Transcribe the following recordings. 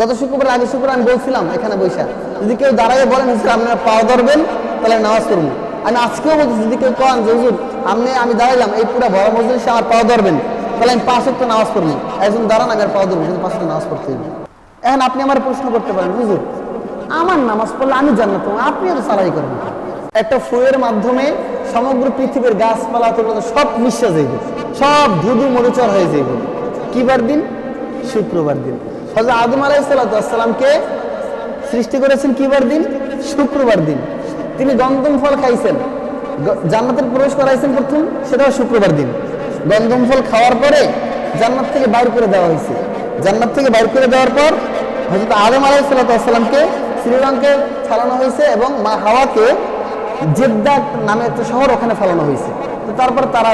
গত শুক্রবার আগে শুক্রবার আমি বলছিলাম এখানে বৈশা যদি কেউ দাঁড়ায় বলেন, হুজুর, আপনারা পাওয়া ধরবেন, তাহলে নামাজ পড়ব। আমি আজকেও বলছি, যদি কেউ কন যে, হুজুর, আপনি, আমি দাঁড়াইলাম, এই পুরো বড় মজলিসে আমার পাওয়া ধরবেন, তাহলে আমি পাঁচ ওয়াক্ত নামাজ পড়ব। একজন দাঁড়ান, আমি আর পাওয়া ধরবো কিন্তু পাঁচ নামাজ পড়তে হবে। এখন আপনি আমার প্রশ্ন করতে পারেন, হুজুর, আমার নামাজ পড়লে আমি জান্নাত আপনি আর সারাই করবেন একটা ফুয়ের মাধ্যমে সমগ্র পৃথিবীর গাছপালা তোলা সব মিশে যাইবে, সব ধুধু মরুচর হয়ে যাইবে। কিবার দিন? শুক্রবার দিন। হজরত আদম আলাইসাল্লামকে সৃষ্টি করেছেন কিবার দিন? শুক্রবার দিন। তিনি গন্ধম ফল খাইছেন। জান্নাতের প্রবেশ করাইছেন প্রথম, সেটাও শুক্রবার দিন। গন্ধম ফল খাওয়ার পরে জান্নাত থেকে বাইর করে দেওয়া হয়েছে। জান্নাত থেকে বাইর করে দেওয়ার পর হজরত আদম আলাইসাল্লামকে শ্রীলঙ্কে ফেলানো হয়েছে এবং মা হাওয়াকে জেদ্দা নামে একটা শহর ওখানে ফেলানো হয়েছে। তারপর তারা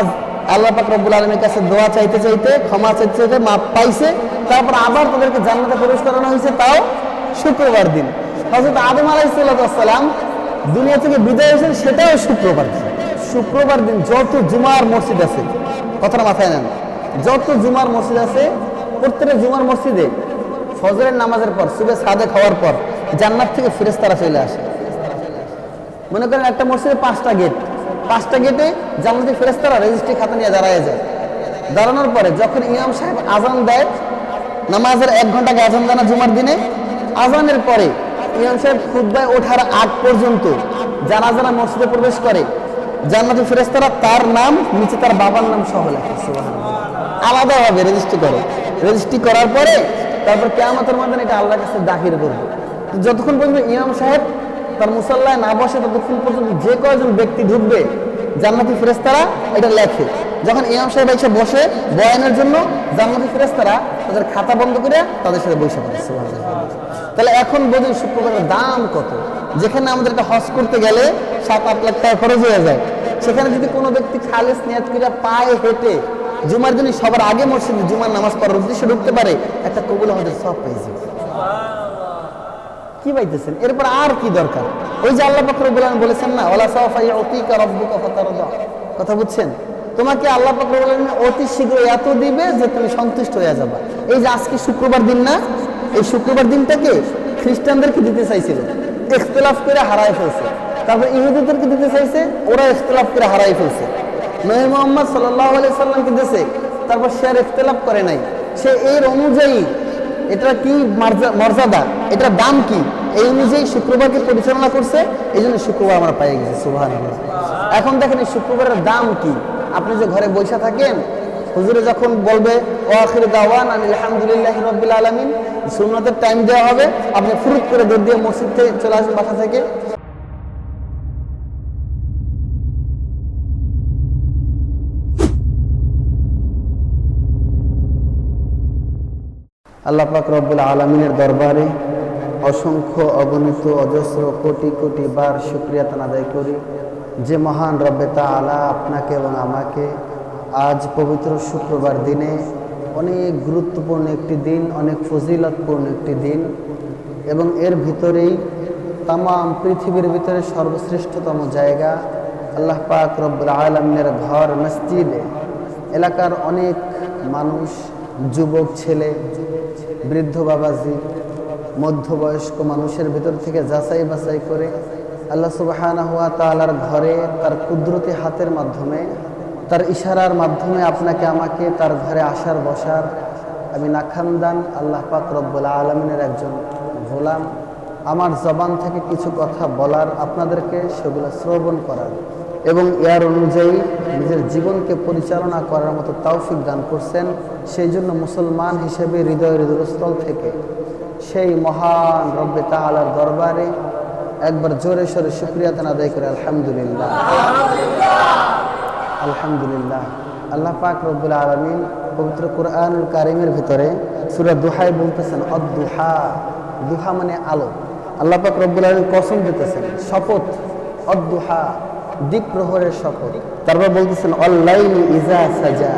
আল্লাহ পাক রব্বুল আলমীর কাছে দোয়া চাইতে চাইতে, ক্ষমা চাইতে চাইতে মাপ পাইছে। তারপর আবার তাদেরকে জান্নাতে প্রবেশ করানো হয়েছে, তাও শুক্রবার দিন। হজরত আদম আলাইসাল্লাম দুনিয়া থেকে বিদায় হয়েছেন, সেটাও শুক্রবার দিন। শুক্রবার দিন যত জুমার মসজিদ আছে, কথাটা মাথায় নেন, যত জুমার মসজিদ আছে, প্রত্যেকটা জুমার মসজিদে ফজরের নামাজের পর সুবে সাদে খাওয়ার পর, জান্নাত থেকে ফেরেশতারা চলে আসে। মনে করেন একটা মসজিদে পাঁচটা গেট পাঁচটা গেটে জান্নাতি ফেরেস্তারা রেজিস্ট্রি খাতা নিয়ে দাঁড়ায় যায়। দাঁড়ানোর পরে যখন ইমাম সাহেব আজান দেয়, নামাজের এক ঘণ্টা আগে আজান দেয় না জুমার দিনে আজানের পরে ইমাম সাহেব খুদ্ায় ওঠার আগ পর্যন্ত যারা যারা মসজিদে প্রবেশ করে। জান্নাতি ফেরেস্তারা তার নাম, নিচে তার বাবার নাম সহ লেখে। আলাদাভাবে রেজিস্ট্রি করে। রেজিস্ট্রি করার পরে তারপর কেয়ামতের মাধ্যমে এটা আল্লাহর কাছে দাখিল করবে। যতক্ষণ পর্যন্ত ইমাম সাহেব তার মুসল্লায় না বসে ততক্ষণ পর্যন্ত যে কয়জন ব্যক্তি ঢুকবে, জান্নাতি ফেরেস্তারা এটা লেখে। যখন ইমাম সাহেব এসে বসে বয়ানের জন্য, জান্নাতি ফেরেস্তারা তাদের খাতা বন্ধ করে তাদের সাথে বসে পড়ে তাহলে এখন বোঝেন শুক্রবারের দাম কত? যেখানে আমাদের একটা হজ করতে গেলে সাত, আট লাখ টাকা খরচ হয়ে যায়। সেখানে যদি কোনো ব্যক্তি খালেস নিয়াত করে পায়ে হেঁটে জুমার দিনই সবার আগে মসজিদে জুমার নামাজ পড়ার উদ্দেশ্যে ঢুকতে পারে, একটা কবুল হজের সব পেয়ে যাবে। কি পাইতেছেন? এরপর আর কি দরকার? ওই যে আল্লাহ রব্বুল বলেছেন না ইউতিকা রাব্বুকা কথা বুঝছেন? তোমাকে আল্লাহ পাক রব্বুল আলামিন অতি শীঘ্র এত দিবে যে তুমি সন্তুষ্ট হয়ে যাবে। এই যে আজকে শুক্রবার দিন না, এই শুক্রবার দিনটাকে খ্রিস্টানদেরকে দিতে চাইছিল। ইখতিলাফ করে হারায় ফেলছে। তারপর ইহুদিদেরকে দিতে চাইছে, ওরা ইখতিলাফ করে হারাই ফেলছে। নবী মোহাম্মদ সাল্লাল্লাহু আলাইহি সাল্লামকে দিয়েছে তারপর সে আর ইখতিলাফ করে নাই। সে এর অনুযায়ী এটা কি মর্যাদা? এটার দাম কি? এই অনুযায়ী শুক্রবারকে পরিচালনা করছে? এই জন্য শুক্রবার আমরা পাই গেছি সুবাহ এখন দেখেন এই শুক্রবারের দাম কি? আপনি যে ঘরে বৈশা থাকেন, হুজুরে যখন বলবে, ও আখির দাওয়ান আমি আলহামদুলিল্লাহ রব্বিল আলমিন সুন্নতের টাইম দেওয়া হবে, আপনি ফুরুত করে দৌড় দিয়ে মসজিদ থেকে চলে আসবেন বাসা থেকে। আল্লাহ পাক রব্বুল আলমিনের দরবারে অসংখ্য অগণিত অজস্র কোটি কোটি বার শুক্রিয়াতান আদায় করি। যে মহান রব্বে আলা আপনাকে এবং আমাকে আজ পবিত্র শুক্রবার দিনে অনেক গুরুত্বপূর্ণ একটি দিন, অনেক ফজিলতপূর্ণ একটি দিন এবং এর ভিতরেই তাম পৃথিবীর ভিতরে সর্বশ্রেষ্ঠতম জায়গা আল্লাহ পাক রব্বুল আলমিনের ঘর, মসজিদে, এলাকার অনেক মানুষ, যুবক, ছেলে বৃদ্ধ বাবাজি, মধ্যবয়স্ক মানুষের ভিতর থেকে যাচাই বাছাই করে আল্লাহ সুবাহানা হুয়া তালার ঘরে তার কুদরতি হাতের মাধ্যমে, তার ইশারার মাধ্যমে আপনাকে, আমাকে তার ঘরে আসার, বসার। আমি নাখানদান আল্লাহ পাক রব্বুল আলমিনের একজন গোলাম। আমার জবান থেকে কিছু কথা বলার, আপনাদেরকে সেগুলো শ্রবণ করার। এবং ইয়ার অনুযায়ী নিজের জীবনকে পরিচালনা করার মতো তৌফিক দান করছেন সেই জন্য মুসলমান হিসেবে হৃদয় হৃদয়স্থল থেকে সেই মহান রব্বে তাহালার দরবারে একবার জোরে সোরে শুক্রিয়া তান আদায় করে আলহামদুলিল্লাহ। আলহামদুলিল্লাহ। আল্লাহ পাক রব্বুল আলমিন পবিত্র কোরআনুল কারিমের ভিতরে সুরা দুহাই বলতেছেন অদ্দুহা। দুহা মানে আলো। আল্লাহ পাক রব্বুল আলমিন কসম দিতেছেন শপথ অদ্দুহা। দ্বীপ প্রহরের তারপর বলতেছেন অল্লাইনি ইজা সাজা।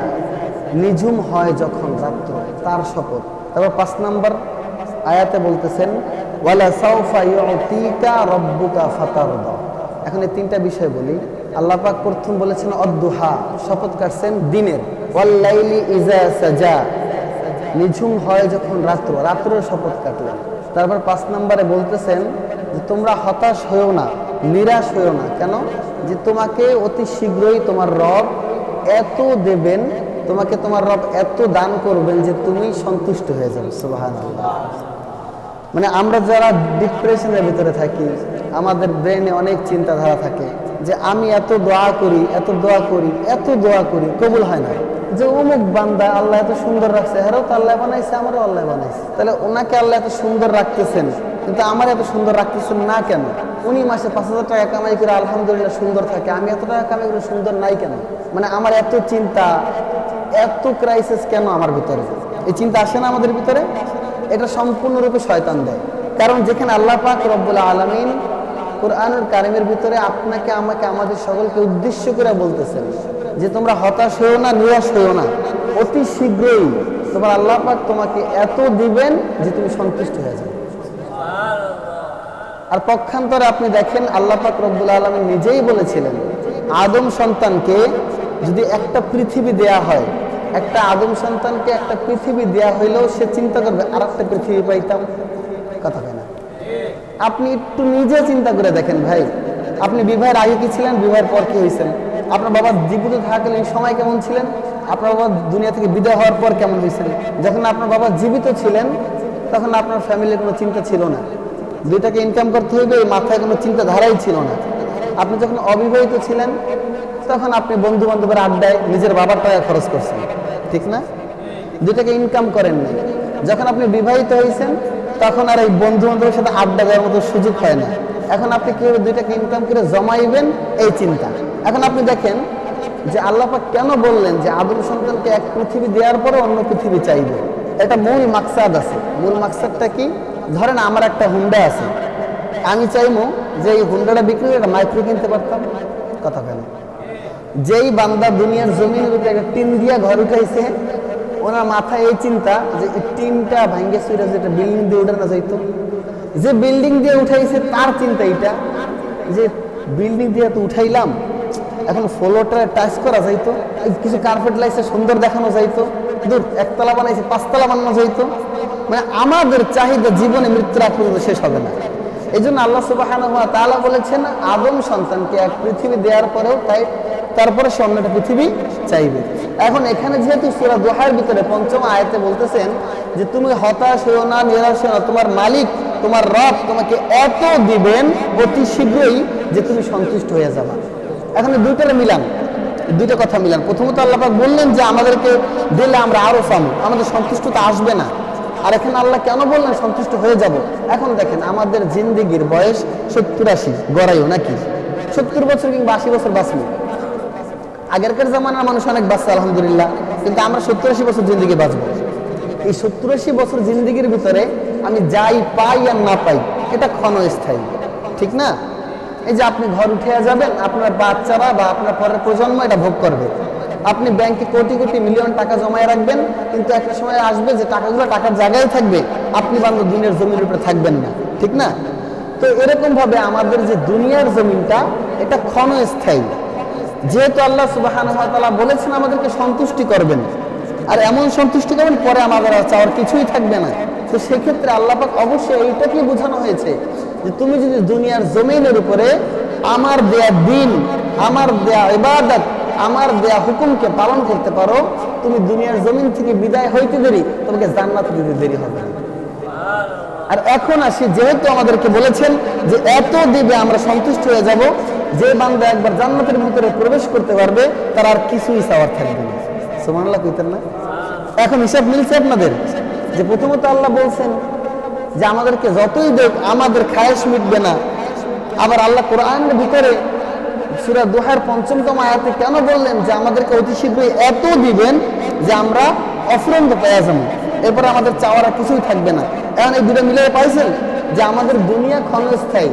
নিঝুম হয় যখন রাত্র, তার শপথ। তারপর পাঁচ নাম্বার আয়াতে বলতেছেন, ওয়ালা সাউফা ইউতিকা রব্বুকা এখন এই তিনটা বিষয় বলি। আল্লাহ পাক প্রথম বলেছেন, অদ্দুহা। শপথ কাটছেন, দিনের। ওয়াল্লাইলি ইজা সাজা। নিঝুম হয় যখন রাত্র, রাত্রের শপথ কাটলেন। তারপর পাঁচ নম্বরে বলতেছেন, যে তোমরা হতাশ হয়েও না। নিরাশ হয়েও না। কেন? যে তোমাকে অতি শীঘ্রই তোমার রব এত দেবেন, তোমাকে তোমার রব এত দান করবেন যে তুমি সন্তুষ্ট হয়ে যাবে। সুবাহান মানে আমরা যারা ডিপ্রেশনের ভিতরে থাকি, আমাদের ব্রেনে অনেক চিন্তাধারা থাকে যে আমি এত দোয়া করি, এত দোয়া করি, এত দোয়া করি, কবুল হয় না। যে অমুক বান্দা আল্লাহ এত সুন্দর রাখছে হেরও তো আল্লাহ বানাইছে, আমারও আল্লাহ বানাইছে। তাহলে ওনাকে আল্লাহ এত সুন্দর রাখতেছেন, কিন্তু আমার এত সুন্দর রাখতেছেন না কেন? উনি মাসে পাঁচ হাজার টাকা কামাই করে আলহামদুলিল্লাহ সুন্দর থাকে। আমি এত টাকা কামাই করে সুন্দর নাই কেন? মানে আমার এত চিন্তা, এত ক্রাইসিস কেন আমার ভিতরে? এই চিন্তা আসে না আমাদের ভিতরে? এটা সম্পূর্ণরূপে শয়তান দেয়। কারণ যেখানে আল্লাহ পাক রব্বুল আলমিন কোরআনুল কারিমের ভিতরে আপনাকে, আমাকে, আমাদের সকলকে উদ্দেশ্য করে বলতেছেন যে তোমরা হতাশ হয়েও না, নিরাশ হয়েও না। অতি শীঘ্রই তোমার আল্লাহ পাক তোমাকে এত দিবেন যে তুমি সন্তুষ্ট হয়ে যাবে। আর পক্ষান্তরে আপনি দেখেন আল্লাহ পাক রব্বুল আলমী নিজেই বলেছিলেন, আদম সন্তানকে যদি একটা পৃথিবী দেয়া হয়, একটা আদম সন্তানকে একটা পৃথিবী দেয়া হইলেও সে চিন্তা করবে আর একটা পৃথিবী পাইতাম, কথা হয় না। আপনি একটু নিজে চিন্তা করে দেখেন ভাই, আপনি বিবাহের আগে কি ছিলেন, বিবাহের পর কি হয়েছেন আপনার বাবা জীবিত থাকাকালীন সময় কেমন ছিলেন? আপনার বাবা দুনিয়া থেকে বিদায় হওয়ার পর কেমন হয়েছিলেন যখন আপনার বাবা জীবিত ছিলেন, তখন আপনার ফ্যামিলির কোনো চিন্তা ছিল না। দুইটাকে ইনকাম করতে হইবে, এই মাথায় কোনো চিন্তাধারাই ছিল না। আপনি যখন অবিবাহিত ছিলেন, তখন আপনি বন্ধু বান্ধবের আড্ডায় নিজের বাবার টাকা খরচ করছেন, ঠিক না? দুইটাকে ইনকাম করেন নাই। যখন আপনি বিবাহিত হয়েছেন তখন আর এই বন্ধু বান্ধবের সাথে আড্ডা দেওয়ার মতো সুযোগ হয় না। এখন আপনি কীভাবে দুইটাকে ইনকাম করে জমাইবেন, এই চিন্তা। এখন আপনি দেখেন যে আল্লাপাক কেন বললেন যে আদম সন্তানকে এক পৃথিবী দেওয়ার পরে অন্য পৃথিবী চাইবে? এটা মূল মাকসাদ আছে। মূল মাকসাদটা কি? ধরেন আমার একটা হুন্ডা আছে। আমি চাইব যে এই হুন্ডাটা বিক্রি করে একটা মাইক্রো কিনতে পারতাম। কথা কেন যেই বান্দা দুনিয়ার জমিনের উপরে একটা টিন দিয়া ঘর উঠাইছে, ওনার মাথায় এই চিন্তা যে টিনটা ভাঙ্গে সুইরা যেটা বিল্ডিং দিয়ে উঠানো যাইতো। যে বিল্ডিং দিয়ে উঠাইছে তার চিন্তা এটা যে বিল্ডিং দিয়ে তো উঠাইলাম, এখন ফ্লোরটা টাচ করা যাইতো, কিছু কার্পেট লাইসে সুন্দর দেখানো যাইতো, দূর একতলা বানাইছে, পাঁচতলা বানানো যাইতো। মানে আমাদের চাহিদা জীবনে মৃত্যুর পর্যন্ত শেষ হবে না। এই জন্য আল্লাহ সুবাহ তাআলা বলেছেন, আদম সন্তানকে এক পৃথিবী দেওয়ার পরেও তাই তারপরে সে অন্য একটা পৃথিবী চাইবে। এখন এখানে যেহেতু সুরা দোহার ভিতরে পঞ্চম আয়তে বলতেছেন যে, তুমি হতাশ হইও না, নিরাশ হইও না, তোমার মালিক, তোমার রব তোমাকে এত দিবেন অতি শীঘ্রই যে তুমি সন্তুষ্ট হয়ে যাবা। এখন এই দুইটারে মিলান, দুইটা কথা মিলান। প্রথমত আল্লাপাক বললেন যে, আমাদেরকে দিলে আমরা আরও পাবো, আমাদের সন্তুষ্টতা আসবে না। আর এখানে আল্লাহ কেন বললেন সন্তুষ্ট হয়ে যাব? এখন দেখেন, আমাদের জিন্দিগির বয়স সত্তর আশি, গড়াইও নাকি? সত্তর বছর কিংবা আশি বছর বাঁচবো আগেরকার জামানার মানুষ অনেক বাঁচছে, আলহামদুলিল্লাহ। কিন্তু আমরা সত্তর আশি বছর জিন্দিগি বাঁচবো। এই সত্তর আশি বছর জিন্দিগির ভিতরে আমি যাই পাই আর না পাই, এটা ক্ষণস্থায়ী। ঠিক না? এই যে আপনি ঘর উঠে যাবেন, আপনার বাচ্চারা বা আপনার পরের প্রজন্ম এটা ভোগ করবে। আপনি ব্যাংকে কোটি কোটি মিলিয়ন টাকা জমায় রাখবেন, কিন্তু একটা সময় আসবে যে টাকাগুলো টাকার জায়গায় থাকবে, আপনি বান্ধব দুনিয়ার জমির উপরে থাকবেন না, ঠিক না? তো এরকম ভাবে আমাদের যে দুনিয়ার জমিনটা, এটা ক্ষণস্থায়ী। যেহেতু আল্লাহ সুবাহান বলেছেন আমাদেরকে সন্তুষ্টি করবেন, আর এমন সন্তুষ্টি করবেন পরে আমাদের আর চাওয়ার কিছুই থাকবে না। তো সেক্ষেত্রে আল্লাহ পাক অবশ্যই এইটাকেই বোঝানো হয়েছে যে তুমি যদি দুনিয়ার জমিনের উপরে আমার দেয়া দিন, আমার দেয়া ইবাদত আমার দেয়া হুকুমকে পালন করতে পারো, তুমি দুনিয়ার জমিন থেকে বিদায় হইতে দেরি, তোমাকে জান্নাত দিতে দেরি হবে আর এখন আসি, যেহেতু আমাদেরকে বলেছেন যে এত দিবে আমরা সন্তুষ্ট হয়ে যাব, যে বান্দা একবার জান্নাতের ভিতরে প্রবেশ করতে পারবে, তার আর কিছুই চাওয়ার থাকবে না। সুমানাল্লাহ কইতেন না? এখন হিসাব মিলছে আপনাদের? যে প্রথমত আল্লাহ বলছেন যে আমাদেরকে যতই দেখ আমাদের খায়েশ মিটবে না। আবার আল্লাহ কোরআনের ভিতরে সুরা দোহার পঞ্চমতম আয়াতে কেন বললেন যে আমাদেরকে অতি শীঘ্রই এত দিবেন যে আমরা অফুরন্ত যাব? এরপরে আমাদের চাওয়ার কিছুই থাকবে না। এখন এই দুটো মিলে পাইছেন যে আমাদের দুনিয়া ক্ষণস্থায়ী।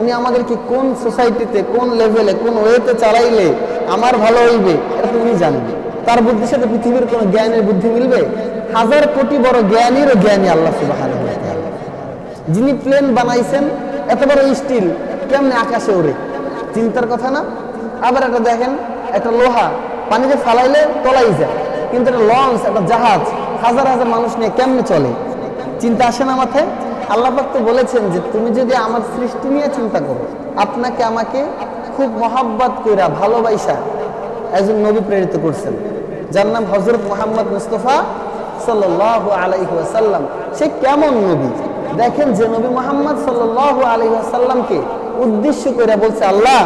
উনি আমাদেরকে কোন সোসাইটিতে, কোন লেভেলে, কোন ওয়েতে চালাইলে আমার ভালো হইবে, এটা তো উনি জানেন। তার বুদ্ধির সাথে পৃথিবীর কোনো জ্ঞানের বুদ্ধি মিলবে? হাজার কোটি বড় জ্ঞানীরও জ্ঞানী আল্লাহ সুবাহ যিনি প্লেন বানাইছেন, এত বড় স্টিল কেমনে আকাশে ওড়ে? চিন্তার কথা না? আবার একটা দেখেন, একটা লোহা পানিতে ফালাইলে তলাই যায়। কিন্তু একটা লঞ্চ, একটা জাহাজ, হাজার হাজার মানুষ নিয়ে কেমনে চলে? চিন্তা আসে না মাথায়? আল্লাহাক তো বলেছেন যে তুমি যদি আমার সৃষ্টি নিয়ে চিন্তা করো, আপনাকে আমাকে খুব মহাব্বত কইরা ভালোবাসা একজন নবী প্রেরিত করছেন। যার নাম হজরত মোহাম্মদ মুস্তফা সাল্লাহ আলাইসাল্লাম সে কেমন নবী? দেখেন যে নবী মোহাম্মদ সাল্লাহ আলাইসাল্লামকে উদ্দেশ্য করে বলছে, আল্লাহ,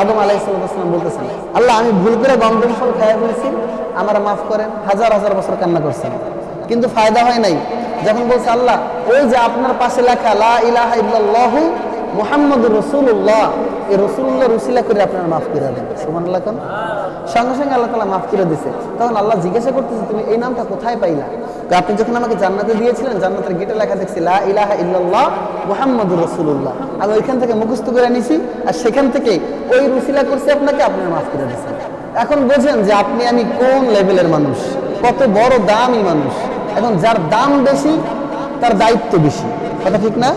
আদম আলাইসালাম বলতেছেন, আল্লাহ, আমি ভুল করে গন্ধম ফল খাইয়া ফেলেছি, আমার মাফ করেন, হাজার হাজার বছর কান্না করছেন। কিন্তু ফায়দা হয় নাই। যখন বলছে, আল্লাহ, ওই যে আপনার পাশে লেখা, লা ইলাহা রাসূলুল্লাহ, এই রাসূলুল্লাহ রুসিলা করে আপনার মাফ করে দেন। সুবহানাল্লাহ সঙ্গে সঙ্গে আল্লাহ তালা মাফ করে দিয়েছে। তখন আল্লাহ জিজ্ঞাসা করতেছে, তুমি এই নামটা কোথায় পাইলা? আপনি যখন আমাকে জান্নাতে দিয়েছিলেন, জান্নাতের গেটে লেখা দেখছি, লা ইলাহা ইল্লাল্লাহ মুহাম্মদুর রাসূলুল্লাহ। আমি ওইখান থেকে মুখস্থ করে নিছি, আর সেখান থেকে ওই রুসিলা করছে আপনাকে আপনার মাফ করে দিয়েছে এখন বোঝেন যে আপনি আমি কোন লেভেলের মানুষ? কত বড় দামি মানুষ? এখন যার দাম বেশি, তার দায়িত্ব বেশি। কথা ঠিক না?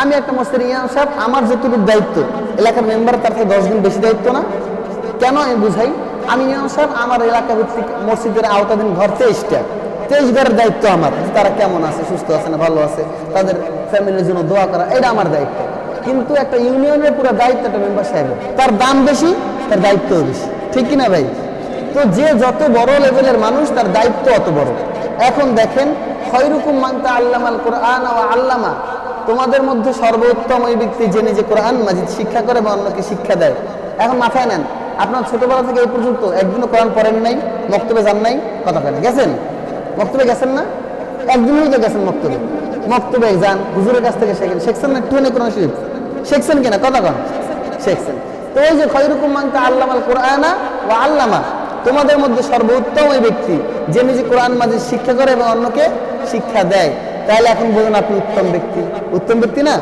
আমি একটা মসজিদের ইমাম সাহেব, আমার যতটুকু দায়িত্ব, এলাকার মেম্বার তার থেকে দশ গুণ বেশি দায়িত্ব না? কেন আমি বুঝাই? আমি সাহেব, আমার এলাকা ভিত্তিক মসজিদের আওতাধীন ঘর তেইশটা। তেইশ ঘরের দায়িত্ব আমার তারা কেমন আছে, সুস্থ আছে না ভালো আছে, তাদের ফ্যামিলির জন্য দোয়া করা, এটা আমার দায়িত্ব। কিন্তু একটা ইউনিয়নের পুরো দায়িত্ব একটা মেম্বার সাহেবের। তার দাম বেশি, তার দায়িত্বও বেশি। ঠিক কিনা ভাই? তো যে যত বড় লেভেলের মানুষ, তার দায়িত্ব অত বড়। এখন দেখেন, খয়রুকুম মাংতা আল্লামাল কোরআন ও আল্লামা। তোমাদের মধ্যে সর্বোত্তম ওই ব্যক্তি যে নিজে কোরআন মাজিদ শিক্ষা করে বা অন্যকে শিক্ষা দেয়। এখন মাথায় নেন আপনার ছোটবেলা থেকে এই পর্যন্ত একদিনও কোরআন পড়েন নাই, মক্তবে যান নাই, কথা কেন গেছেন? মক্তবে গেছেন না? একদিনই তো গেছেন মক্তবে। মক্তবে যান, হুজুরের কাছ থেকে শেখেন। শিখছেন না একটুখানি কোরআন শরীফ? শিখছেন কিনা? কথা কন। শিখছেন। তো ওই যে খয়রুকুম মাংতা আল্লামাল কোরআনা ও আল্লামা, তোমাদের মধ্যে সর্বোত্তম ওই ব্যক্তি, যে নিজে কোরআন মাঝে শিক্ষা করে এবং অন্যকে শিক্ষা দেয়। তাহলে এখন বলুন আপনি উত্তম ব্যক্তি। উত্তম ব্যক্তি না?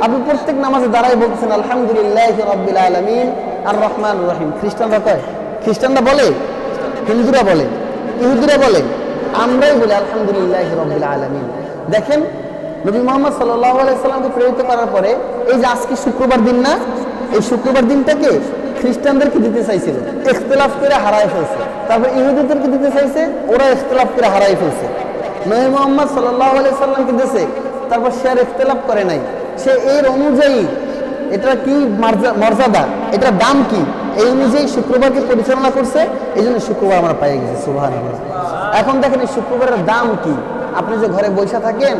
আপনি প্রত্যেক নামাজে দাঁড়াই বলছেন আলহামদুলিল্লাহ রব্বিল আলমিন। আর রহমান রহিম। খ্রিস্টানরা কয়? খ্রিস্টানরা বলে? হিন্দুরা বলে। ইহুদিরা বলে? আমরাই বলি, আলহামদুলিল্লাহ রব্বিল আলমিন। দেখেন, নবী মোহাম্মদ সাল্লাহ আলাইসাল্লামকে প্রেরিত করার পরে, এই যে আজকে শুক্রবার দিন না, এই শুক্রবার দিনটাকে খ্রিস্টানদেরকে দিতে চাইছিল। ইখতলাফ করে হারাই ফেলছে। তারপর ইহুদিদেরকে দিতে চাইছে, ওরা ইখতলাফ করে হারাই ফেলছে। নবী মোহাম্মদ সাল্লাহ সাল্লামকে দিয়েছে তারপর সে আর ইখতলাফ করে নাই। সে এর অনুযায়ী এটা কি মর্যাদা? এটার দাম কি? এই অনুযায়ী শুক্রবারকে পরিচালনা করছে এই জন্য শুক্রবার আমরা পেয়ে গেছি সুবাহ এখন দেখেন এই শুক্রবারের দাম কি? আপনি যে ঘরে বৈশা থাকেন,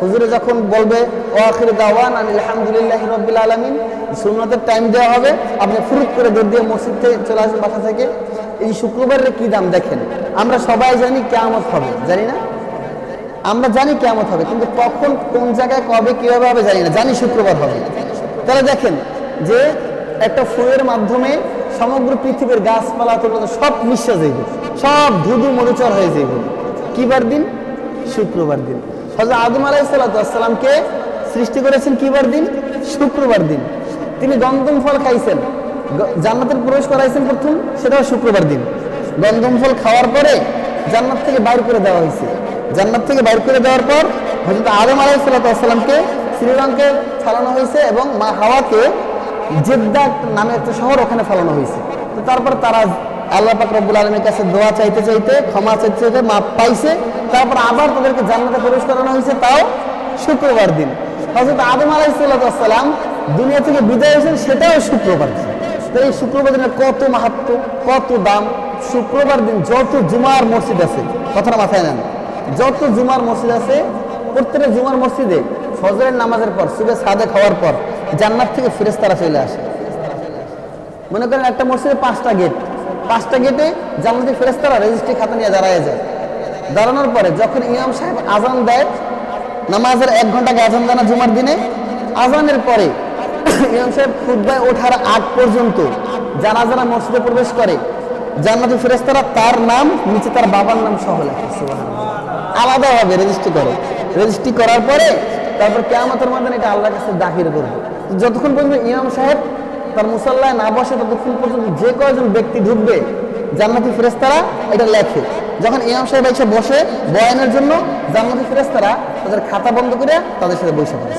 হুজুরে যখন বলবে, ও আখির দাওয়ান আলহামদুলিল্লাহ রব্বিল আলমিন সুন্নতের টাইম দেওয়া হবে, আপনি ফুরুত করে দৌড় দিয়ে মসজিদ থেকে চলে আসবেন বাসা থেকে। এই শুক্রবারের কি দাম দেখেন? আমরা সবাই জানি কেমত হবে, জানি না? আমরা জানি কেমন হবে, কিন্তু কখন, কোন জায়গায় কবে, কীভাবে হবে জানি না। জানি শুক্রবার হবে। তাহলে দেখেন যে একটা ফুলের মাধ্যমে সমগ্র পৃথিবীর গাছপালা তোলা সব মিশে যাইবে, সব ধুধু মরুচর হয়ে যাইবে। কিবার দিন? শুক্রবার দিন। হজরত আদম আলাইসাল্লামকে সৃষ্টি করেছেন কিবার দিন? শুক্রবার দিন। তিনি গন্ধম ফল খাইছেন। জান্নাতের প্রবেশ করাইছেন প্রথম সেটাও শুক্রবার দিন। গন্ধম ফল খাওয়ার পরে জান্নাত থেকে বাইর করে দেওয়া হয়েছে। জান্নাত থেকে বাইর করে দেওয়ার পর হজরত আদম আলাইসাল্লামকে শ্রীলঙ্কে ফালানো হয়েছে এবং মা হাওয়াকে জেদ্দা নামে একটা শহর ওখানে ফালানো হয়েছে। তো তারপর তারা আল্লাহ পাক রব্বুল আলমীর কাছে দোয়া চাইতে চাইতে, ক্ষমা চাইতে চাইতে মাপ পাইছে। তারপর আবার তাদেরকে জান্নাতে প্রবেশ করানো হয়েছে তাও শুক্রবার দিন। হজরত আদম আলাইসাল্লাম দুনিয়া থেকে বিদায় হয়েছেন, সেটাও শুক্রবার দিন। তো এই শুক্রবার দিনের কত মাহাত্ম কত দাম, শুক্রবার দিন যত জুমার মসজিদ আছে, কথাটা মাথায় নেন, যত জুমার মসজিদ আছে, প্রত্যেকটা জুমার মসজিদে ফজরের নামাজের পর সুবে সাদে খাওয়ার পর জান্নাত থেকে ফেরেশতারা চলে আসে। মনে করেন একটা মসজিদে পাঁচটা গেট পাঁচটা গেটে জান্নাতি ফেরেশতারা রেজিস্ট্রি খাতা নিয়ে দাঁড়ায় যায়। দাঁড়ানোর পরে যখন ইমাম সাহেব আজান দেয়, নামাজের এক ঘণ্টা আগে আজান দেয় না জুমার দিনে, আজানের পরে ইমাম সাহেব খুদ্ায় ওঠার আগ পর্যন্ত যারা যারা মসজিদে প্রবেশ করে। জান্নাতি ফেরেশতারা তার নাম, নিচে তার বাবার নাম সহ লেখে আলাদাভাবে রেজিস্ট্রি করে। রেজিস্ট্রি করার পরে তারপর কেয়ামতের মাধ্যমে এটা আল্লাহর কাছে দাখিল করবে। যতক্ষণ পর্যন্ত ইমাম সাহেব তার মুসল্লায় না বসে, ততক্ষণ পর্যন্ত যে কয়জন ব্যক্তি ঢুকবে, জান্নাতি ফেরেশতারা এটা লেখে। যখন ইমাম সাহেব এসে বসে বয়ানের জন্য, জান্নাতি ফেরেশতারা তাদের খাতা বন্ধ করে তাদের সাথে বসে পড়ে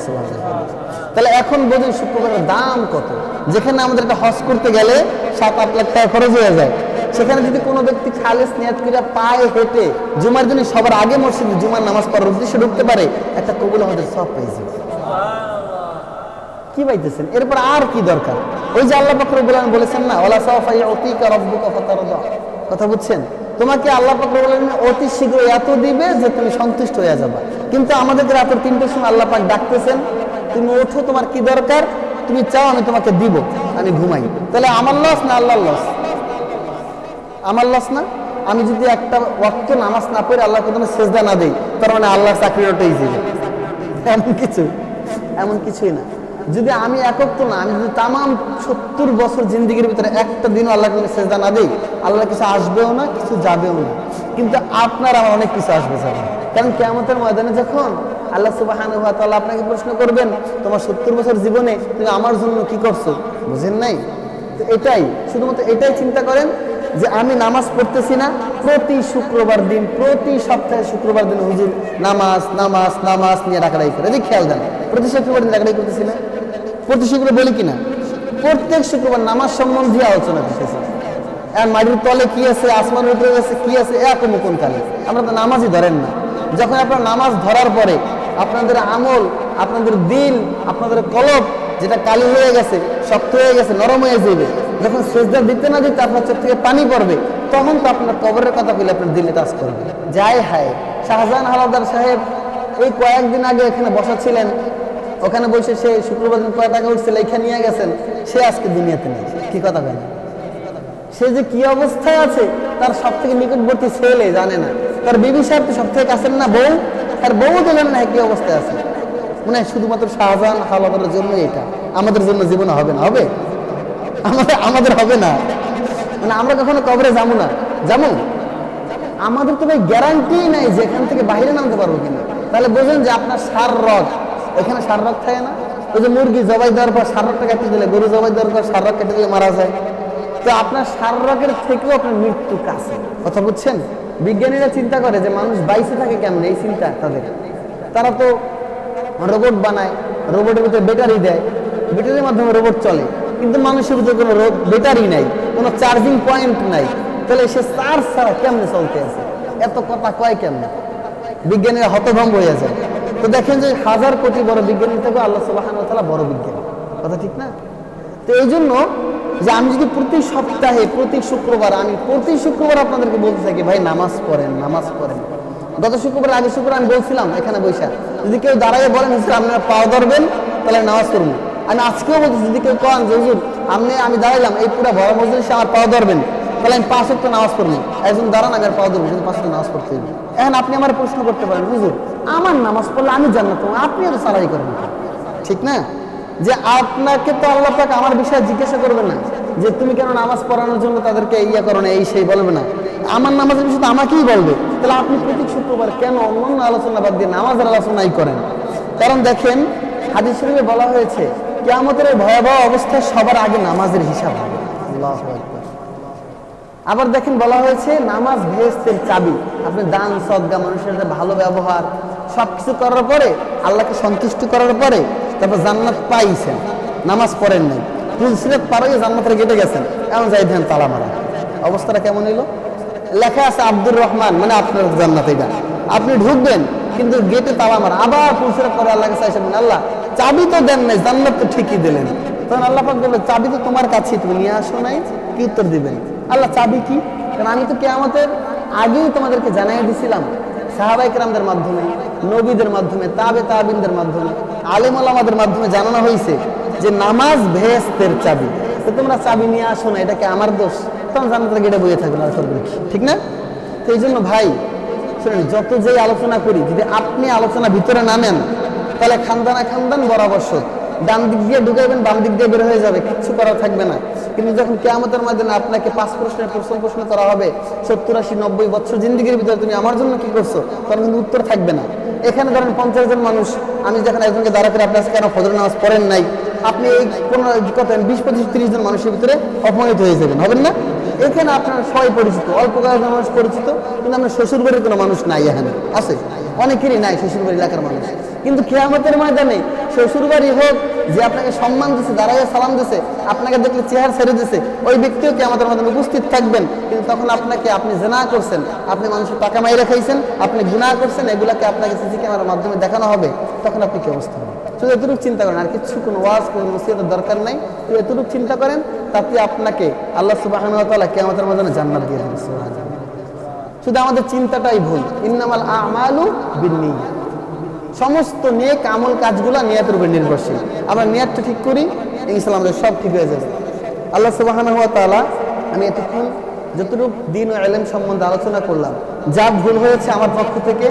তাহলে এখন বোঝেন শুক্রবারের দাম কত? যেখানে আমাদের একটা হজ করতে গেলে সাত আট লাখ টাকা খরচ হয়ে যায়। সেখানে যদি কোনো ব্যক্তি খালেস নিয়াত করে পায়ে হেঁটে জুমার দিনে সবার আগে মসজিদে জুমার নামাজ পড়ার উদ্দেশ্যে ঢুকতে পারে, একটা কবুল আমাদের সব পেয়ে যাবে। কি পাইতেছেন এরপর আর কি দরকার? ওই যে আল্লাহ আলামিন বলেছেন না, ওয়ালা সাওফা ইউতিকা রাব্বুকা ফাতারদা কথা বুঝছেন? তোমাকে আল্লাহ পাক অতি শীঘ্র এত দিবে যে তুমি সন্তুষ্ট হয়ে যাবে। কিন্তু আমাদেরকে রাতের তিনটের সময় আল্লাহ পাক ডাকতেছেন, তুমি ওঠো, তোমার কি দরকার? তুমি চাও আমি তোমাকে দিব, আমি ঘুমাই। তাহলে আমার লস না আল্লাহর লস আমার লস না। আমি যদি একটা ওয়াক্ত নামাজ না পড়ে আল্লাহকে তুমি সেজদা না দিই, তার মানে আল্লাহর চাকরি ওটাই যাবে এমন কিছু, এমন কিছুই না। যদি আমি একক তো না, আমি যদি তামাম সত্তর বছর জিন্দিগির ভিতরে একটা দিনও আল্লাহকে সেজদা না দিই আল্লাহ কিছু আসবেও না, কিছু যাবেও না। কিন্তু আপনার আমার অনেক কিছু আসবে যাবে কারণ কেমতের ময়দানে যখন আল্লাহ সুবাহান তাআলা আপনাকে প্রশ্ন করবেন, তোমার সত্তর বছর জীবনে তুমি আমার জন্য কি করছ? বুঝেন নাই? তো এটাই, শুধুমাত্র এটাই চিন্তা করেন যে আমি নামাজ পড়তেছি না, প্রতি শুক্রবার দিন, প্রতি সপ্তাহে শুক্রবার দিন হুজুর নামাজ নামাজ নামাজ নিয়ে ডাকাডাই করে। এদিকে খেয়াল দেন, প্রতি শুক্রবার দিন ডাকাডাই করতেছি না? প্রতি শুক্রবার বলি কিনা? প্রত্যেক শুক্রবার নামাজ সম্বন্ধে আলোচনা করতেছি। আর মাটির তলে কি আছে আসমানের উপরে আছে, কি আছে এক মুকুন কালে? আমরা তো নামাজই ধরেন না। যখন আপনার নামাজ ধরার পরে আপনাদের আমল, আপনাদের দিল, আপনাদের কলব যেটা কালি হয়ে গেছে, শক্ত হয়ে গেছে, নরম হয়ে যাবে যখন সেজদা দিতে না দিতে আপনার চোখ থেকে পানি পড়বে, তখন তো আপনার কবরের কথা বলে আপনার দিলে টাচ করবে যায় হায়, শাহজাহান হালাদার সাহেব এই কয়েকদিন আগে এখানে বসা ছিলেন। ওখানে বসে সে শুক্রবার দিন কয় টাকা উঠছিল এখানে নিয়ে গেছেন, সে আজকে দুনিয়াতে নেই। কি কথা বলেন সে যে কি অবস্থায় আছে, তার সব থেকে নিকটবর্তী ছেলে জানে না। তার বিবি সাহেব তো সব থেকে কাছেন না বউ, তার বউ তো জানে না কি অবস্থায় আছে। মানে শুধুমাত্র শাহজাহান হাওলাদারের জন্য এটা। আমাদের জন্য জীবনে হবে না, হবে? আমাদের আমাদের হবে না। মানে আমরা কখনো কবরে যাব না। যাব? আমাদের তো ভাই গ্যারান্টি নাই যে এখান থেকে বাইরে নামতে পারব কিনা। তাহলে বোঝেন যে আপনার সার রগ এখানে সার রগ থাকে না? ওই যে মুরগি জবাই দেওয়ার পর সার রগটা কেটে দিলে, গরু জবাই দেওয়ার পর সার রগ কেটে দিলে মারা যায়। তো আপনার সার রগের থেকেও আপনার মৃত্যু কাছে। কথা বুঝছেন? বিজ্ঞানীরা চিন্তা করে যে মানুষ বাইসে থাকে কেমন? এই চিন্তা তাদের। তারা তো রোবট বানায় রোবটের ভিতরে ব্যাটারি দেয়। ব্যাটারির মাধ্যমে রোবট চলে। কিন্তু মানুষের ভিতরে কোনো ব্যাটারি নাই, কোনো চার্জিং পয়েন্ট নাই। তাহলে সে চার্জ ছাড়া কেমনে চলতে আছে? এত কথা কয় কেমনে? বিজ্ঞানীরা হতভম্ব হয়ে যায়। তো দেখেন যে হাজার কোটি বড় বিজ্ঞানী থেকে আল্লাহ তালা বড় বিজ্ঞানী। কথা ঠিক না? তো এই জন্য যে আমি যদি প্রতি সপ্তাহে, প্রতি শুক্রবার, আমি প্রতি শুক্রবার আপনাদেরকে বলতে থাকি, ভাই, নামাজ পড়েন নামাজ পড়েন। গত শুক্রবার আগে শুক্রবার আমি বলছিলাম এখানে বৈশাখ যদি কেউ দাঁড়ায় বলেন আপনারা পাওয়া ধরবেন, তাহলে নামাজ পড়ব আমি আজকেও বলছি যদি কেউ কন যে, হুজুর আমি দাঁড়াইলাম, এই পুরো বড় মজলিসে আমার পাওয়া ধরবেন তাহলে আমি পাঁচ ওয়াক্ত নামাজ পড়ব। একজন দাঁড়ান, আমি আর পাওয়া ধরবো কিন্তু পাঁচ নামাজ পড়তে হবে। এখন আপনি আমার প্রশ্ন করতে পারেন, হুজুর, আমার নামাজ পড়লে আমি জান্নাত আপনি আর সারাই করেন ঠিক না? যে আপনাকে তো আল্লাহ পাক আমার বিষয়ে জিজ্ঞাসা করবে না, যে তুমি কেন নামাজ পড়ানোর জন্য তাদেরকে ইয়া করো না, এই সেই বলবে না। আমার নামাজের বিষয়ে আমাকেই বলবে। তাহলে আপনি প্রতি শুক্রবার কেন অন্যান্য আলোচনা বাদ দিয়ে নামাজের আলোচনাই করেন? কারণ দেখেন, হাদিস শরীফে বলা হয়েছে কেয়ামতের ভয়াবহ অবস্থায় সবার আগে নামাজের হিসাব হবে। আবার দেখেন বলা হয়েছে, নামাজ ভেস্তের চাবি। আপনি দান সদ্গা মানুষের সাথে ভালো ব্যবহার, সবকিছু করার পরে আল্লাহকে সন্তুষ্ট করার পরে তারপর জান্নাত পাইছেন। নামাজ পড়েন নাই। তুলসিরাত পার হয়ে জান্নাতের গেটে গেছেন। এমন যাই ধ্যান তালা মারা। অবস্থাটা কেমন এলো লেখা আছে আব্দুর রহমান মানে আপনার জান্নাত এটা। আপনি ঢুকবেন, কিন্তু গেটে তালা মারা। আবার তুলসিরাত পরে আল্লাহকে চাইছেন আল্লাহ চাবি তো দেন নাই, জান্নাত তো ঠিকই দিলেন। তখন আল্লাহ পাক চাবি তো তোমার কাছেই তুমি নিয়ে আসো নাই। কি উত্তর দিবেন? আল্লাহ, চাবি কি? কারণ আমি তো কে কেয়ামতের আগেই তোমাদেরকে জানাই দিছিলাম সাহাবাই কেরামদের মাধ্যমে, নবীদের মাধ্যমে, তাবে তাবিনদের মাধ্যমে, আলেম আলামাদের মাধ্যমে জানানো হয়েছে যে নামাজ ভেস্তের চাবি। তো তোমরা চাবি নিয়ে আসো না এটাকে আমার দোষ? তখন জান্নাতের গেটে বইয়ে থাকবে না করবে ঠিক না? তো এই জন্য ভাই, শুনেন, যত যেই আলোচনা করি, যদি আপনি আলোচনা ভিতরে নামেন তাহলে খানদানা খানদান বরাবর শোধ ডান দিক দিয়ে ঢুকাইবেন, বাম দিক দিয়ে বের হয়ে যাবে, কিচ্ছু করা থাকবে না। কিন্তু যখন কেয়ামতের মাধ্যমে আপনাকে পাঁচ প্রশ্নের প্রশ্ন প্রশ্ন করা হবে, সত্তর, আশি, নব্বই বছর জিন্দিগির ভিতরে তুমি আমার জন্য কি করছ, তখন কিন্তু উত্তর থাকবে না। এখানে ধরেন পঞ্চাশ জন মানুষ, আমি যখন একজনকে দাঁড়া করে আপনার কেন ফজর নামাজ পড়েন নাই, আপনি এই পনেরো কত বিশ, পঁচিশ, তিরিশ জন মানুষের ভিতরে অপমানিত হয়ে যাবেন, হবেন না? এখানে আপনার সবাই পরিচিত, অল্প কয়েকজন মানুষ পরিচিত, কিন্তু আপনার শ্বশুর বাড়ির কোনো মানুষ নাই এখানে, আছে? অনেকেরই নাই শ্বশুর বাড়ি এলাকার মানুষ। কিন্তু কেয়ামতের ময়দানে শ্বশুর বাড়ি হোক, যে আপনাকে সম্মান দিছে, দাঁড়াইয়া সালাম দিছে, আপনাকে দেখলে চেহারা ছেড়ে দিছে, ওই ব্যক্তিও কি আমাদের মধ্যে উপস্থিত থাকবেন। কিন্তু তখন আপনাকে আপনি জেনা করছেন, আপনি মানুষের টাকা মাইরে খাইছেন, আপনি গুণা করছেন, এগুলাকে আপনাকে সিসি ক্যামেরার মাধ্যমে দেখানো হবে, তখন আপনি কি অবস্থা? শুধু এতটুকু চিন্তা করেন, আর কিছু কোনো ওয়াজ, কোনো নসিহতের দরকার নাই। শুধু এতটুকু চিন্তা করেন, তাতে আপনাকে আল্লাহ সুবাহ কেমতের মাধ্যমে জান্নাত দিয়ে দেবেন শুধু আমাদের চিন্তাটাই ভুল। ইন্নামাল আমালু বিন্নি সমস্ত নেক আমল কাজগুলো নিয়াতের উপর নির্ভরশীল। আমরা নিয়াতটা ঠিক করি ইনশাল্লাহ আমাদের সব ঠিক হয়ে যাবে। আল্লাহ সুবহানাহু ওয়া তাআলা, আমি এতক্ষণ যতটুকু দিন ও এলেম সম্বন্ধে আলোচনা করলাম, যা ভুল হয়েছে আমার পক্ষ থেকে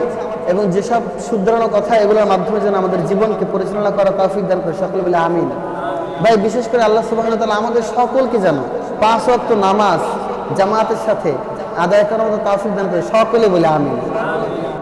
এবং যেসব শুধরানো কথা এগুলোর মাধ্যমে যেন আমাদের জীবনকে পরিচালনা করা তৌফিক দান করে সকলে বলে আমিন। ভাই, বিশেষ করে আল্লাহ সুবাহ আমাদের সকলকে যেন পাঁচ ওয়াক্ত নামাজ জামাতের সাথে আদায় করার মতো তৌফিক দান করে সকলে বলে আমিন।